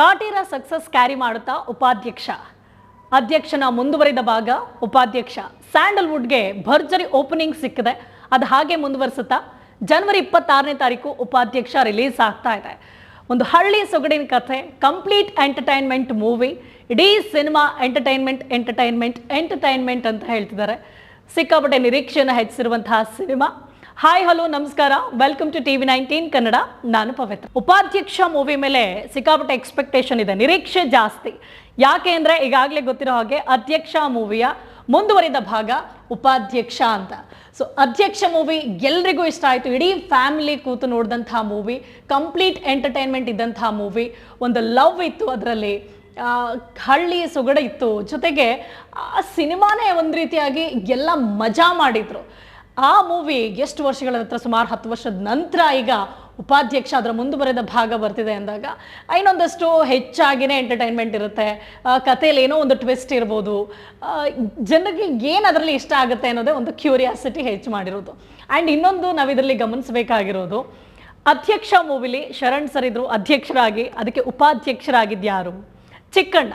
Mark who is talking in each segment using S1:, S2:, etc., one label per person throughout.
S1: ಕಾಟೀರ success carry ಮಾಡುತ್ತಾ ಉಪಾಧ್ಯಕ್ಷ. ಅಧ್ಯಕ್ಷನ ಮುಂದುವರಿದ ಭಾಗ ಉಪಾಧ್ಯಕ್ಷ. ಸ್ಯಾಂಡಲ್ವುಡ್ಗೆ ಭರ್ಜರಿ ಓಪನಿಂಗ್ ಸಿಕ್ಕಿದೆ. ಅದು ಹಾಗೆ ಮುಂದುವರಿಸುತ್ತಾ ಜನವರಿ ಇಪ್ಪತ್ತಾರನೇ ತಾರೀಕು ಉಪಾಧ್ಯಕ್ಷ ರಿಲೀಸ್ ಆಗ್ತಾ ಇದೆ. ಒಂದು ಹಳ್ಳಿ ಸೊಗಡಿನ ಕಥೆ, ಕಂಪ್ಲೀಟ್ ಎಂಟರ್ಟೈನ್ಮೆಂಟ್ ಮೂವಿ, ಇಡೀ ಸಿನಿಮಾ ಎಂಟರ್ಟೈನ್ಮೆಂಟ್ ಎಂಟರ್ಟೈನ್ಮೆಂಟ್ ಎಂಟರ್ಟೈನ್ಮೆಂಟ್ ಅಂತ ಹೇಳ್ತಿದ್ದಾರೆ. ಸಿಕ್ಕಾಪಟ್ಟೆ ನಿರೀಕ್ಷೆಯನ್ನು ಹೆಚ್ಚಿಸಿರುವಂತಹ ಸಿನಿಮಾ. ಹಾಯ್ ಹಲೋ ನಮಸ್ಕಾರ. Welcome to TV nineteen Kannada ನಾನು ಪವಿತ್ರ. ಉಪಾಧ್ಯಕ್ಷ ಮೂವಿ ಮೇಲೆ ಸಿಕ್ಕಾಪಟ್ಟೆ ಎಕ್ಸ್ಪೆಕ್ಟೇಷನ್ ಇದೆ. ನಿರೀಕ್ಷೆ ಜಾಸ್ತಿ. ಯಾಕೆ ಅಂದರೆ ಈಗಾಗಲೇ ಗೊತ್ತಿರೋ ಹಾಗೆ ಅಧ್ಯಕ್ಷ ಮೂವಿಯ ಮುಂದುವರಿದ ಭಾಗ ಉಪಾಧ್ಯಕ್ಷ ಅಂತ. ಸೊ ಅಧ್ಯಕ್ಷ ಮೂವಿ ಎಲ್ರಿಗೂ ಇಷ್ಟ ಆಯಿತು. ಇಡೀ ಫ್ಯಾಮಿಲಿ ಕೂತು ನೋಡಿದಂಥ ಮೂವಿ ಕಂಪ್ಲೀಟ್ ಎಂಟರ್ಟೈನ್ಮೆಂಟ್ ಇದ್ದಂಥ ಮೂವಿ ಒಂದು ಲವ್ ಇತ್ತು ಅದರಲ್ಲಿ. ಹಳ್ಳಿ ಸೊಗಡ ಇತ್ತು. ಜೊತೆಗೆ ಆ ಸಿನಿಮಾನೇ ಒಂದು ರೀತಿಯಾಗಿ ಎಲ್ಲ ಮಜಾ ಮಾಡಿದ್ರು. ಆ ಮೂವಿ ಎಷ್ಟು ವರ್ಷಗಳ ಹತ್ರ ಸುಮಾರು ಹತ್ತು ವರ್ಷದ ನಂತರ ಈಗ ಉಪಾಧ್ಯಕ್ಷ ಅದರ ಮುಂದುವರೆದ ಭಾಗ ಬರ್ತಿದೆ ಅಂದಾಗ ಇನ್ನೊಂದಷ್ಟು ಹೆಚ್ಚಾಗಿನೇ ಎಂಟರ್ಟೈನ್ಮೆಂಟ್ ಇರುತ್ತೆ. ಕಥೆಯಲ್ಲಿ ಏನೋ ಒಂದು ಟ್ವಿಸ್ಟ್ ಇರ್ಬೋದು. ಜನರಿಗೆ ಏನು ಅದರಲ್ಲಿ ಇಷ್ಟ ಆಗುತ್ತೆ ಅನ್ನೋದೇ ಒಂದು ಕ್ಯೂರಿಯಾಸಿಟಿ ಹೆಚ್ಚು ಮಾಡಿರೋದು. ಆ್ಯಂಡ್ ಇನ್ನೊಂದು ನಾವು ಇದರಲ್ಲಿ ಗಮನಿಸಬೇಕಾಗಿರೋದು, ಅಧ್ಯಕ್ಷ ಮೂವಿಲಿ ಶರಣ್ ಸರ್ ಇದ್ರು ಅಧ್ಯಕ್ಷರಾಗಿ, ಅದಕ್ಕೆ ಉಪಾಧ್ಯಕ್ಷರಾಗಿದ್ದು ಯಾರು ಚಿಕ್ಕಣ್ಣ.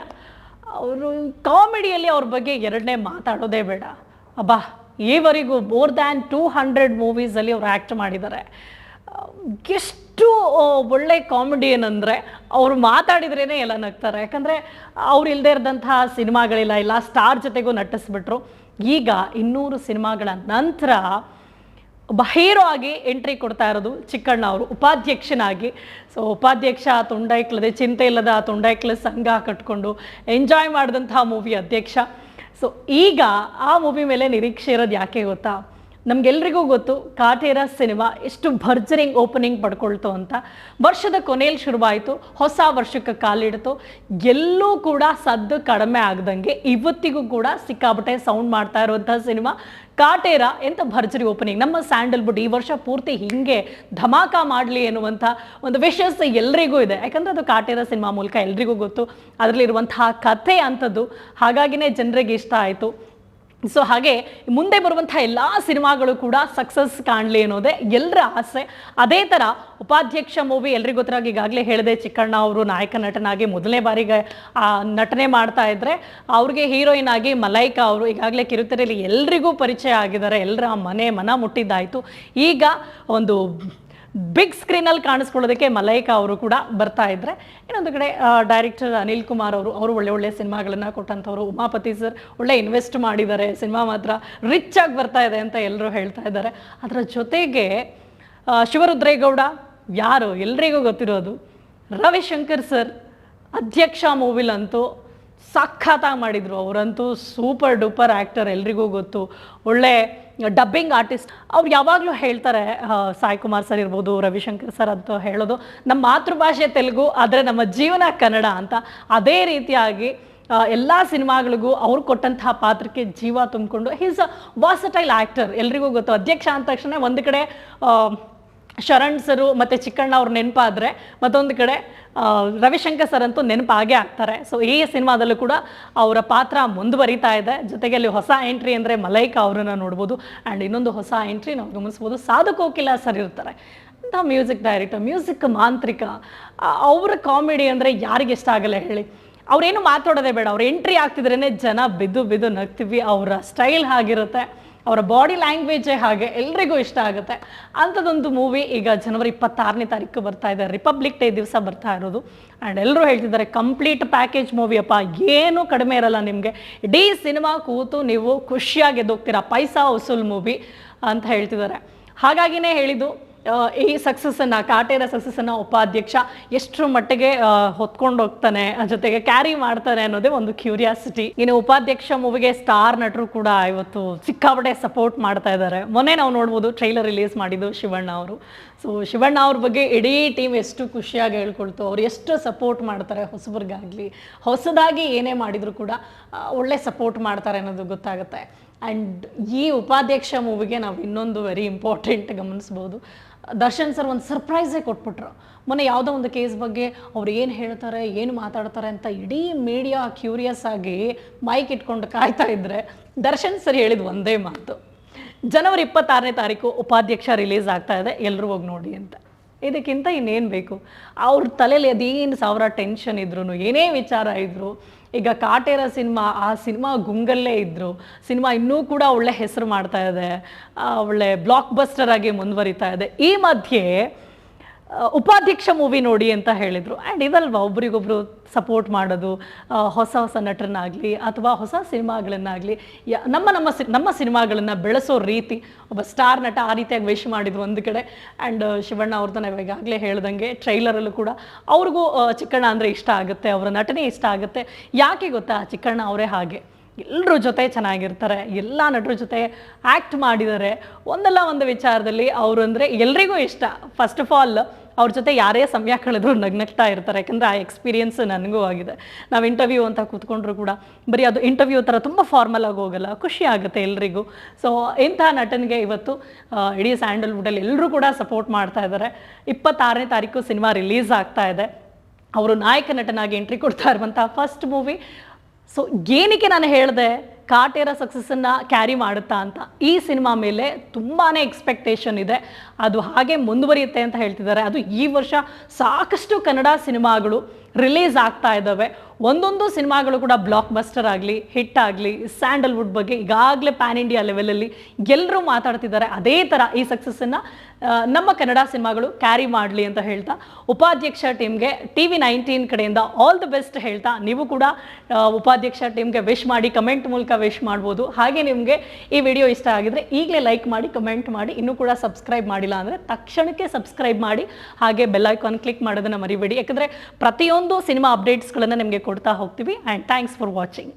S1: ಅವರು ಕಾಮಿಡಿಯಲ್ಲಿ ಅವ್ರ ಬಗ್ಗೆ ಎರಡನೇ ಮಾತಾಡೋದೇ ಬೇಡ. ಅಬ್ಬಾ ಈವರೆಗೂ ಮೋರ್ ದ್ಯಾನ್ ಟೂ ಹಂಡ್ರೆಡ್ ಮೂವೀಸಲ್ಲಿ ಅವರು ಆ್ಯಕ್ಟ್ ಮಾಡಿದ್ದಾರೆ. ಎಷ್ಟು ಒಳ್ಳೆ ಕಾಮಿಡಿ ಏನಂದರೆ ಅವರು ಮಾತಾಡಿದ್ರೇ ಎಲ್ಲ ನಗ್ತಾರೆ. ಯಾಕಂದರೆ ಅವ್ರು ಇಲ್ಲದೆ ಇರೋದಂತಹ ಸಿನಿಮಾಗಳಿಲ್ಲ, ಇಲ್ಲ ಸ್ಟಾರ್ ಜೊತೆಗೂ ನಟಿಸ್ಬಿಟ್ರು. ಈಗ ಇನ್ನೂರು ಸಿನಿಮಾಗಳ ನಂತರ ಒಬ್ಬ ಆಗಿ ಎಂಟ್ರಿ ಕೊಡ್ತಾ ಇರೋದು ಚಿಕ್ಕಣ್ಣ ಅವರು, ಉಪಾಧ್ಯಕ್ಷನಾಗಿ. ಸೊ ಉಪಾಧ್ಯಕ್ಷ ತುಂಡೈಕ್ಲದೆ ಚಿಂತೆ ಇಲ್ಲದ ತುಂಡೈಕ್ಲ ಸಂಘ ಕಟ್ಕೊಂಡು ಎಂಜಾಯ್ ಮಾಡಿದಂತಹ ಮೂವಿ ಅಧ್ಯಕ್ಷ. ಸೊ ಈಗ ಆ ಮೂವಿ ಮೇಲೆ ನಿರೀಕ್ಷೆ ಇರೋದು ಯಾಕೆ ಗೊತ್ತಾ? ನಮ್ಗೆಲ್ರಿಗೂ ಗೊತ್ತು, ಕಾಟೇರ ಸಿನಿಮಾ ಎಷ್ಟು ಭರ್ಜರಿಂಗ್ ಓಪನಿಂಗ್ ಪಡ್ಕೊಳ್ತು ಅಂತ. ವರ್ಷದ ಕೊನೆಯಲ್ಲಿ ಶುರುವಾಯಿತು, ಹೊಸ ವರ್ಷಕ್ಕೆ ಕಾಲಿಡ್ತು. ಎಲ್ಲೂ ಕೂಡ ಸದ್ದು ಕಡಿಮೆ ಆಗದಂಗೆ ಇವತ್ತಿಗೂ ಕೂಡ ಸಿಕ್ಕಾಬಟ್ಟೆ ಸೌಂಡ್ ಮಾಡ್ತಾ ಇರುವಂಥ ಸಿನಿಮಾ. ಕಾಟೇರ ಎಂತ ಭರ್ಜರಿ ಓಪನಿಂಗ್. ನಮ್ಮ ಸ್ಯಾಂಡಲ್ವುಡ್ ಈ ವರ್ಷ ಪೂರ್ತಿ ಹಿಂಗೆ ಧಮಾಕ ಮಾಡಲಿ ಎನ್ನುವಂಥ ಒಂದು ವಿಶಸ್ ಎಲ್ರಿಗೂ ಇದೆ. ಯಾಕಂದರೆ ಅದು ಕಾಟೇರ ಸಿನಿಮಾ ಮೂಲಕ ಎಲ್ರಿಗೂ ಗೊತ್ತು. ಅದರಲ್ಲಿರುವಂತಹ ಕಥೆ ಅಂಥದ್ದು ಹಾಗಾಗಿನೇ ಜನರಿಗೆ ಇಷ್ಟ ಆಯಿತು. ಸೊ ಹಾಗೆ ಮುಂದೆ ಬರುವಂಥ ಎಲ್ಲ ಸಿನಿಮಾಗಳು ಕೂಡ ಸಕ್ಸಸ್ ಕಾಣಲಿ ಅನ್ನೋದೇ ಎಲ್ಲರ ಆಸೆ. ಅದೇ ಥರ ಉಪಾಧ್ಯಕ್ಷ ಮೂವಿ ಎಲ್ರಿಗೂ ಗೊತ್ತಾಗಿ ಈಗಾಗಲೇ ಹೇಳಿದೆ, ಚಿಕ್ಕಣ್ಣ ಅವರು ನಾಯಕ ನಟನಾಗಿ ಮೊದಲನೇ ಬಾರಿಗೆ, ಆ, ನಟನೆ ಮಾಡ್ತಾ ಇದ್ರೆ ಅವ್ರಿಗೆ ಹೀರೋಯಿನ್ ಆಗಿ ಮಲೈಕಾ ಅವರು ಈಗಾಗಲೇ ಕಿರುತೆರೆಯಲ್ಲಿ ಎಲ್ರಿಗೂ ಪರಿಚಯ ಆಗಿದ್ದಾರೆ. ಎಲ್ಲರ ಮನೆ ಮನ ಮುಟ್ಟಿದ್ದಾಯಿತು. ಈಗ ಒಂದು ಬಿಗ್ ಸ್ಕ್ರೀನಲ್ಲಿ ಕಾಣಿಸ್ಕೊಳ್ಳೋದಕ್ಕೆ ಮಲೈಕಾ ಅವರು ಕೂಡ ಬರ್ತಾ ಇದ್ರೆ. ಇನ್ನೊಂದು ಕಡೆ ಡೈರೆಕ್ಟರ್ ಅನಿಲ್ ಕುಮಾರ್ ಅವರು ಅವರು ಒಳ್ಳೆ ಒಳ್ಳೆ ಸಿನಿಮಾಗಳನ್ನ ಕೊಟ್ಟಂಥವ್ರು. ಉಮಾಪತಿ ಸರ್ ಒಳ್ಳೆ ಇನ್ವೆಸ್ಟ್ ಮಾಡಿದ್ದಾರೆ. ಸಿನಿಮಾ ಮಾತ್ರ ರಿಚ್ ಆಗಿ ಬರ್ತಾ ಇದೆ ಅಂತ ಎಲ್ಲರೂ ಹೇಳ್ತಾ ಇದ್ದಾರೆ. ಅದರ ಜೊತೆಗೆ ಶಿವರುದ್ರೇಗೌಡ, ಯಾರು ಎಲ್ರಿಗೂ ಗೊತ್ತಿರೋದು, ರವಿಶಂಕರ್ ಸರ್ ಅಧ್ಯಕ್ಷ ಮೂವಿಲಂತೂ ಸಖತ್ತಾಗಿ ಮಾಡಿದರು. ಅವರಂತೂ ಸೂಪರ್ ಡೂಪರ್ ಆ್ಯಕ್ಟರ್ ಎಲ್ರಿಗೂ ಗೊತ್ತು. ಒಳ್ಳೆ ಡಬ್ಬಿಂಗ್ ಆರ್ಟಿಸ್ಟ್. ಅವ್ರು ಯಾವಾಗಲೂ ಹೇಳ್ತಾರೆ ಸಾಯಿ ಕುಮಾರ್ ಸರ್ ಇರ್ಬೋದು, ರವಿಶಂಕರ್ ಸರ್ ಅಂತ ಹೇಳೋದು ನಮ್ಮ ಮಾತೃಭಾಷೆ ತೆಲುಗು, ಆದರೆ ನಮ್ಮ ಜೀವನ ಕನ್ನಡ ಅಂತ. ಅದೇ ರೀತಿಯಾಗಿ ಎಲ್ಲ ಸಿನಿಮಾಗಳಿಗೂ ಅವ್ರು ಕೊಟ್ಟಂತಹ ಪಾತ್ರಕ್ಕೆ ಜೀವ ತುಂಬಿಕೊಂಡು ಹೀಸ್ ಅ ವಾಸಟೈಲ್ ಆ್ಯಕ್ಟರ್ ಎಲ್ರಿಗೂ ಗೊತ್ತು. ಅಧ್ಯಕ್ಷ ಅಂದ ತಕ್ಷಣ ಒಂದು ಕಡೆ ಶರಣ್ ಸರು ಮತ್ತು ಚಿಕ್ಕಣ್ಣ ಅವ್ರ ನೆನಪಾದರೆ ಮತ್ತೊಂದು ಕಡೆ ರವಿಶಂಕರ್ ಸರ್ ಅಂತೂ ನೆನಪಾಗೇ ಆಗ್ತಾರೆ. ಸೊ ಈ ಸಿನಿಮಾದಲ್ಲೂ ಕೂಡ ಅವರ ಪಾತ್ರ ಮುಂದುವರಿತಾ ಇದೆ. ಜೊತೆಗೆ ಅಲ್ಲಿ ಹೊಸ ಎಂಟ್ರಿ ಅಂದರೆ ಮಲೈಕಾ ಅವರನ್ನು ನೋಡ್ಬೋದು. ಆ್ಯಂಡ್ ಇನ್ನೊಂದು ಹೊಸ ಎಂಟ್ರಿ ನಾವು ಗಮನಿಸ್ಬೋದು. ಸಾಧು ಕೋಕಿಲ ಸರ್ ಇರ್ತಾರೆ. ಅಂತ ಮ್ಯೂಸಿಕ್ ಡೈರೆಕ್ಟರ್, ಮ್ಯೂಸಿಕ್ ಮಾಂತ್ರಿಕ ಅವರ ಕಾಮಿಡಿ ಅಂದರೆ ಯಾರಿಗೆ ಇಷ್ಟ ಆಗಲ್ಲ ಹೇಳಿ. ಅವ್ರೇನು ಮಾತಾಡೋದೇ ಬೇಡ. ಅವ್ರು ಎಂಟ್ರಿ ಆಗ್ತಿದ್ರೇ ಜನ ಬಿದ್ದು ಬಿದ್ದು ನಗ್ತೀವಿ. ಅವರ ಸ್ಟೈಲ್ ಹಾಗಿರುತ್ತೆ. ಅವರ ಬಾಡಿ ಲ್ಯಾಂಗ್ವೇಜೇ ಹಾಗೆ ಎಲ್ರಿಗೂ ಇಷ್ಟ ಆಗುತ್ತೆ. ಅಂಥದ್ದೊಂದು ಮೂವಿ ಈಗ ಜನವರಿ ಇಪ್ಪತ್ತಾರನೇ ತಾರೀಕು ಬರ್ತಾ ಇದೆ. ರಿಪಬ್ಲಿಕ್ ಡೇ ದಿವಸ ಬರ್ತಾ ಇರೋದು. ಆ್ಯಂಡ್ ಎಲ್ಲರೂ ಹೇಳ್ತಿದ್ದಾರೆ ಕಂಪ್ಲೀಟ್ ಪ್ಯಾಕೇಜ್ ಮೂವಿ ಅಪ್ಪ ಏನೂ ಕಡಿಮೆ ಇರಲ್ಲ ನಿಮಗೆ. ಇಡೀ ಸಿನಿಮಾ ಕೂತು ನೀವು ಖುಷಿಯಾಗಿ ಎದ್ದೋಗ್ತೀರಾ. ಪೈಸಾ ವಸೂಲ್ ಮೂವಿ ಅಂತ ಹೇಳ್ತಿದ್ದಾರೆ. ಹಾಗಾಗಿನೇ ಹೇಳಿದ್ದು ಈ ಸಕ್ಸಸ್ಸನ್ನು ಕಾಟೇರ ಸಕ್ಸಸ್ಸನ್ನು ಉಪಾಧ್ಯಕ್ಷ ಎಷ್ಟರ ಮಟ್ಟಿಗೆ ಹೊತ್ಕೊಂಡು ಹೋಗ್ತಾನೆ ಜೊತೆಗೆ ಕ್ಯಾರಿ ಮಾಡ್ತಾನೆ ಅನ್ನೋದೇ ಒಂದು ಕ್ಯೂರಿಯಾಸಿಟಿ ಇನ್ನು ಉಪಾಧ್ಯಕ್ಷ ಮೂವಿಗೆ ಸ್ಟಾರ್ ನಟರು ಕೂಡ ಇವತ್ತು ಸಿಕ್ಕಾಪಟ್ಟೆ ಸಪೋರ್ಟ್ ಮಾಡ್ತಾ ಇದ್ದಾರೆ. ಮೊನ್ನೆ ನಾವು ನೋಡ್ಬೋದು ಟ್ರೈಲರ್ ರಿಲೀಸ್ ಮಾಡಿದ್ದು ಶಿವಣ್ಣ ಅವರು. ಸೊ ಶಿವಣ್ಣ ಅವ್ರ ಬಗ್ಗೆ ಇಡೀ ಟೀಮ್ ಎಷ್ಟು ಖುಷಿಯಾಗಿ ಹೇಳ್ಕೊಳ್ತು, ಅವ್ರು ಎಷ್ಟು ಸಪೋರ್ಟ್ ಮಾಡ್ತಾರೆ ಹೊಸಬ್ರಿಗಾಗಲಿ. ಹೊಸದಾಗಿ ಏನೇ ಮಾಡಿದರೂ ಕೂಡ ಒಳ್ಳೆ ಸಪೋರ್ಟ್ ಮಾಡ್ತಾರೆ ಅನ್ನೋದು ಗೊತ್ತಾಗುತ್ತೆ. ಆ್ಯಂಡ್ ಈ ಉಪಾಧ್ಯಕ್ಷ ಮೂವಿಗೆ ನಾವು ಇನ್ನೊಂದು ವೆರಿ ಇಂಪಾರ್ಟೆಂಟ್ ಗಮನಿಸ್ಬೋದು. ದರ್ಶನ್ ಸರ್ ಒಂದು ಸರ್ಪ್ರೈಸೇ ಕೊಟ್ಬಿಟ್ರು. ಮೊನ್ನೆ ಯಾವುದೋ ಒಂದು ಕೇಸ್ ಬಗ್ಗೆ ಅವ್ರು ಏನು ಹೇಳ್ತಾರೆ, ಏನು ಮಾತಾಡ್ತಾರೆ ಅಂತ ಇಡೀ ಮೀಡಿಯಾ ಕ್ಯೂರಿಯಸ್ ಆಗಿ ಮೈಕ್ ಇಟ್ಕೊಂಡು ಕಾಯ್ತಾ ಇದ್ದರೆ ದರ್ಶನ್ ಸರ್ ಹೇಳಿದ ಒಂದೇ ಮಾತು. ಜನವರಿ ಇಪ್ಪತ್ತಾರನೇ ತಾರೀಕು ಉಪಾಧ್ಯಕ್ಷ ರಿಲೀಸ್ ಆಗ್ತಾ ಇದೆ ಎಲ್ಲರೂ ಹೋಗಿ ನೋಡಿ ಅಂತ. ಇದಕ್ಕಿಂತ ಇನ್ನೇನು ಬೇಕು? ಅವ್ರ ತಲೆಯಲ್ಲಿ ಅದೇನು ಸಾವಿರ ಟೆನ್ಷನ್ ಇದ್ರು ಏನೇ ವಿಚಾರ ಇದ್ರು, ಈಗ ಕಾಟೇರ ಸಿನಿಮಾ, ಆ ಸಿನಿಮಾ ಗುಂಗಲ್ಲೇ ಇದ್ದರು ಸಿನಿಮಾ ಇನ್ನೂ ಕೂಡ ಒಳ್ಳೆ ಹೆಸರು ಮಾಡ್ತಾ ಇದೆ ಒಳ್ಳೆ ಬ್ಲಾಕ್ ಬಸ್ಟರ್ ಆಗಿ ಮುಂದುವರಿತಾ ಇದೆ. ಈ ಮಧ್ಯೆ ಉಪಾಧ್ಯಕ್ಷ ಮೂವಿ ನೋಡಿ ಅಂತ ಹೇಳಿದರು. ಆ್ಯಂಡ್ ಇದಲ್ವಾ, ಒಬ್ರಿಗೊಬ್ರು ಸಪೋರ್ಟ್ ಮಾಡೋದು ಹೊಸ ಹೊಸ ನಟರನ್ನಾಗಲಿ ಅಥವಾ ಹೊಸ ಸಿನಿಮಾಗಳನ್ನಾಗಲಿ ನಮ್ಮ ನಮ್ಮ ಸಿ, ನಮ್ಮ ಸಿನಿಮಾಗಳನ್ನು ಬೆಳೆಸೋ ರೀತಿ, ಒಬ್ಬ ಸ್ಟಾರ್ ನಟ ಆ ರೀತಿಯಾಗಿ ವಿಶ್ ಮಾಡಿದ್ರು ಒಂದು ಕಡೆ. ಆ್ಯಂಡ್ ಶಿವಣ್ಣ ಅವ್ರದ್ದು ನಾವು ಈಗಾಗಲೇ ಹೇಳ್ದಂಗೆ ಟ್ರೈಲರಲ್ಲೂ ಕೂಡ ಅವ್ರಿಗೂ ಚಿಕ್ಕಣ್ಣ ಅಂದರೆ ಇಷ್ಟ ಆಗುತ್ತೆ, ಅವರ ನಟನೆ ಇಷ್ಟ ಆಗುತ್ತೆ. ಯಾಕೆ ಗೊತ್ತಾ, ಚಿಕ್ಕಣ್ಣ ಅವರೇ ಹಾಗೆ. ಎಲ್ಲರ ಜೊತೆ ಚೆನ್ನಾಗಿರ್ತಾರೆ, ಎಲ್ಲ ನಟರ ಜೊತೆ ಆ್ಯಕ್ಟ್ ಮಾಡಿದ್ದಾರೆ ಒಂದಲ್ಲ ಒಂದು ವಿಚಾರದಲ್ಲಿ ಅವರು ಅಂದರೆ ಎಲ್ರಿಗೂ ಇಷ್ಟ. ಫಸ್ಟ್ ಆಫ್ ಆಲ್ ಅವ್ರ ಜೊತೆ ಯಾರೇ ಸಮಯ ಕಳೆದ್ರು ನಗ್ನಗ್ತಾ ಇರ್ತಾರೆ, ಯಾಕಂದರೆ ಆ ಎಕ್ಸ್ಪೀರಿಯನ್ಸ್ ನನಗೂ ಆಗಿದೆ. ನಾವು ಇಂಟರ್ವ್ಯೂ ಅಂತ ಕೂತ್ಕೊಂಡ್ರು ಕೂಡ, ಬರೀ ಅದು ಇಂಟರ್ವ್ಯೂ ಥರ ತುಂಬ ಫಾರ್ಮಲ್ ಆಗಿ ಹೋಗಲ್ಲ, ಖುಷಿ ಆಗುತ್ತೆ ಎಲ್ರಿಗೂ. ಸೊ ಇಂಥ ನಟನಿಗೆ ಇವತ್ತು ಇಡೀ ಸ್ಯಾಂಡಲ್ವುಡಲ್ಲಿ ಎಲ್ಲರೂ ಕೂಡ ಸಪೋರ್ಟ್ ಮಾಡ್ತಾ ಇದ್ದಾರೆ. ಇಪ್ಪತ್ತಾರನೇ ತಾರೀಕು ಸಿನಿಮಾ ರಿಲೀಸ್ ಆಗ್ತಾ ಇದೆ. ಅವರು ನಾಯಕ ನಟನಾಗಿ ಎಂಟ್ರಿ ಕೊಡ್ತಾ ಇರುವಂಥ ಫಸ್ಟ್ ಮೂವಿ ಸೊ ಏನಕ್ಕೆ ನಾನು ಹೇಳಿದೆ ಕಾಟೇರ ಸಕ್ಸಸ್ಸನ್ನು ಕ್ಯಾರಿ ಮಾಡುತ್ತಾ ಅಂತ. ಈ ಸಿನಿಮಾ ಮೇಲೆ ತುಂಬಾ ಎಕ್ಸ್ಪೆಕ್ಟೇಷನ್ ಇದೆ. ಅದು ಹಾಗೆ ಮುಂದುವರಿಯುತ್ತೆ ಅಂತ ಹೇಳ್ತಿದ್ದಾರೆ. ಅದು ಈ ವರ್ಷ ಸಾಕಷ್ಟು ಕನ್ನಡ ಸಿನಿಮಾಗಳು ರಿಲೀಸ್ ಆಗ್ತಾ ಇದ್ದಾವೆ. ಒಂದೊಂದು ಸಿನಿಮಾಗಳು ಕೂಡ ಬ್ಲಾಕ್ ಬಸ್ಟರ್ ಆಗಲಿ ಹಿಟ್ ಆಗಲಿ ಸ್ಯಾಂಡಲ್ವುಡ್ ಬಗ್ಗೆ ಈಗಾಗಲೇ ಪ್ಯಾನ್ ಇಂಡಿಯಾ ಲೆವೆಲಲ್ಲಿ ಎಲ್ಲರೂ ಮಾತಾಡ್ತಿದ್ದಾರೆ. ಅದೇ ಥರ ಈ ಸಕ್ಸಸ್ಸನ್ನು ನಮ್ಮ ಕನ್ನಡ ಸಿನಿಮಾಗಳು ಕ್ಯಾರಿ ಮಾಡಲಿ ಅಂತ ಹೇಳ್ತಾ, ಉಪಾಧ್ಯಕ್ಷ ಟೀಮ್ಗೆ ಟಿ ವಿ ನೈನ್ಟೀನ್ ಕಡೆಯಿಂದ ಆಲ್ ದಿ ಬೆಸ್ಟ್ ಹೇಳ್ತಾ, ನೀವು ಕೂಡ ಉಪಾಧ್ಯಕ್ಷ ಟೀಮ್ಗೆ ವಿಶ್ ಮಾಡಿ ಕಮೆಂಟ್ ಮೂಲಕ ವಿಶ್ ಮಾಡ್ಬೋದು. ಹಾಗೆ ನಿಮಗೆ ಈ ವಿಡಿಯೋ ಇಷ್ಟ ಆಗಿದ್ರೆ ಈಗಲೇ ಲೈಕ್ ಮಾಡಿ ಕಮೆಂಟ್ ಮಾಡಿ, ಇನ್ನೂ ಕೂಡ ಸಬ್ಸ್ಕ್ರೈಬ್ ಮಾಡಿಲ್ಲ ಅಂದರೆ ತಕ್ಷಣಕ್ಕೆ ಸಬ್ಸ್ಕ್ರೈಬ್ ಮಾಡಿ, ಹಾಗೆ ಬೆಲ್ ಐಕಾನ್ ಕ್ಲಿಕ್ ಮಾಡೋದನ್ನು ಮರಿಬೇಡಿ. ಯಾಕಂದರೆ ಪ್ರತಿಯೊಂದು ಸಿನಿಮಾ ಅಪ್ಡೇಟ್ಸ್ಗಳನ್ನು ನಿಮಗೆ ಕೊಡ್ತಾ ಹೋಗ್ತೀವಿ ಆ್ಯಂಡ್ ಥ್ಯಾಂಕ್ಸ್ ಫಾರ್ ವಾಚಿಂಗ್